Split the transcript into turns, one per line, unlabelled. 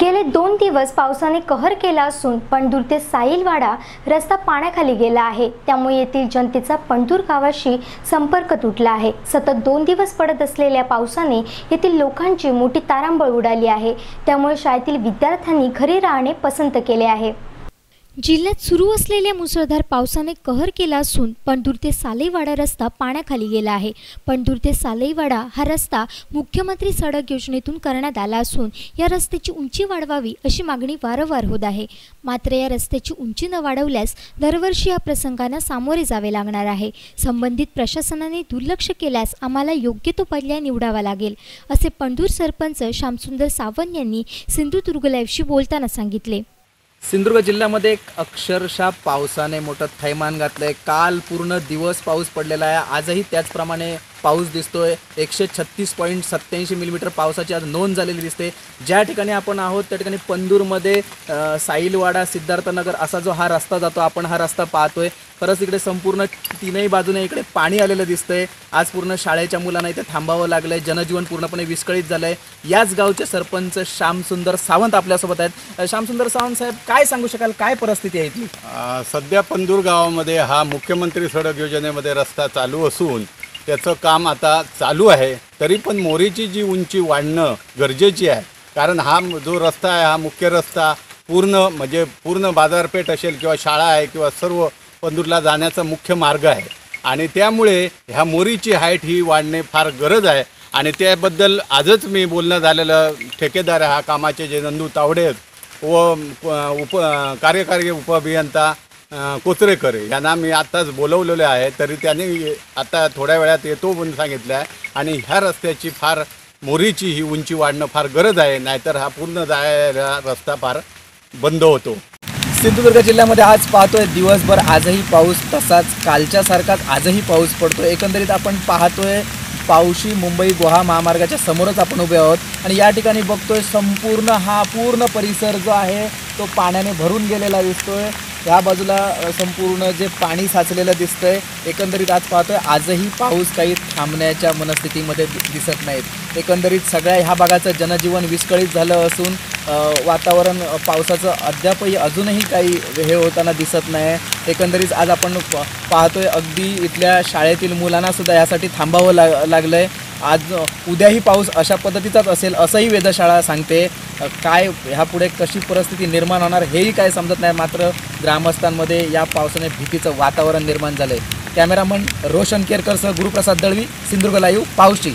गेले दोन दिवस पावसाने कहर केला असून पणदूर ते साईलवाडा रस्ता पाण्याखाली गेला आहे. त्यामुळे येथील जनतेचा पणदूर गावाशी संपर्क तुटला आहे. सतत दोन दिवस पडत असलेल्या पावसाने येथील लोकांची मोठी तारांबळ उडाली आहे. त्यामुळे शाळेतील विद्यार्थ्यांनी घरी राहणे पसंत केले आहे. जिल्ह्यात सुरू असलेल्या मुसळधार पावसाने कहर केला असून पणदूर ते सालईवाडा रस्ता पाण्याखाली गेला आहे. पणदूर ते सालईवाडा हा रस्ता मुख्यमंत्री सडक योजनेतून करण्यात आला असून या रस्त्याची उंची वाढवावी अशी मागणी वारंवार होत आहे. मात्र या रस्त्याची उंची न वाढवल्यास दरवर्षी या प्रसंगांना सामोरे जावे लागणार आहे. संबंधित प्रशासनाने दुर्लक्ष केल्यास आम्हाला योग्य तो पर्याय निवडावा लागेल असे पणदूर सरपंच श्यामसुंदर सावंत यांनी सिंधुदुर्ग लाईव्हशी बोलताना सांगितले.
सिंधुदुर्ग जिल्ह्यामध्ये एक अक्षरशः पावसाने मोठं थैमान घातलंय. काल पूर्ण दिवस पाऊस पडलेला आहे. आजही त्याचप्रमाणे पाऊस दिसतोय. एकशे छत्तीस पॉईंट सत्त्याऐंशी मिलीमीटर पावसाची आज नोंद झालेली दिसते. ज्या ठिकाणी आपण आहोत त्या ठिकाणी पंदूरमध्ये साईलवाडा सिद्धार्थनगर असा जो हा रस्ता जातो आपण हा रस्ता पाहतोय. खरंच इकडे संपूर्ण तीनही बाजूने इकडे पाणी आलेलं दिसतंय. आज पूर्ण शाळेच्या मुलांना इथे थांबावं लागलंय. जनजीवन पूर्णपणे विस्कळीत झालंय. याच गावचे सरपंच श्यामसुंदर सावंत आपल्यासोबत आहेत. श्यामसुंदर सावंत साहेब काय सांगू शकाल? काय परिस्थिती आहे इथली?
सध्या पंदूर गावामध्ये हा मुख्यमंत्री सडक योजनेमध्ये रस्ता चालू असून त्याचं काम आता चालू आहे. तरी पण मोरीची जी उंची वाढणं गरजेची आहे. कारण हा जो रस्ता आहे हा मुख्य रस्ता पूर्ण म्हणजे पूर्ण बाजारपेठ असेल किंवा शाळा आहे किंवा सर्व पंदूरला जाण्याचा मुख्य मार्ग आहे. आणि त्यामुळे ह्या मोरीची हाईट ही वाढणे फार गरज आहे. आणि त्याबद्दल आजच मी बोलणं झालेलं ठेकेदार हा कामाचे जे नंदू तावडे आहेत. व उप कार्यकारी उपअभियंता कोचरेकर यांना मी आत्ताच बोलवलेले आहे तरी त्यांनी आता थोड्या वेळात येतो म्हणून सांगितलं आहे. आणि ह्या रस्त्याची फार मोरीची ही उंची वाढणं फार गरज आहे नाहीतर हा पूर्ण जायला रस्ता फार बंद होतो.
सिंधुदुर्ग जिल्ह्यामध्ये आज पाहतोय दिवसभर आजही पाऊस तसाच कालच्या सारखाच आजही पाऊस पडतो एकंदरीत आपण पाहतोय पावशी मुंबई गोहा महामार्गाच्या समोरच आपण उभे आहोत. आणि या ठिकाणी बघतोय संपूर्ण हा पूर्ण परिसर जो आहे तो पाण्याने भरून गेलेला दिसतोय. या बाजूला संपूर्ण जे पाणी साचलेलं दिसतंय एकंदरीत आज पाहतोय आजही पाऊस काही थांबण्याच्या मनस्थितीमध्ये दिसत नाहीत. एकंदरीत सगळ्या ह्या भागाचं जनजीवन विस्कळीत झालं असून वातावरण पावसाचं अद्यापही अजूनही काही हे होताना दिसत नाही एकंदरीत आज आपण प- पाहतोय अगदी इथल्या शाळेतील मुलांना सुद्धा यासाठी थांबावं लाग लागलंय. आज उद्याही पाऊस अशा पद्धतीचाच असेल असंही वेधशाळा सांगते. काय ह्यापुढे कशी परिस्थिती निर्माण होणार हेही काय समजत नाही. मात्र ग्रामस्थांमध्ये या पावसाने भीतीचं वातावरण निर्माण झालंय. कॅमेरामन रोशन केरकरसह गुरुप्रसाद दळवी सिंधुदुर्ग लाईव्ह पावशी.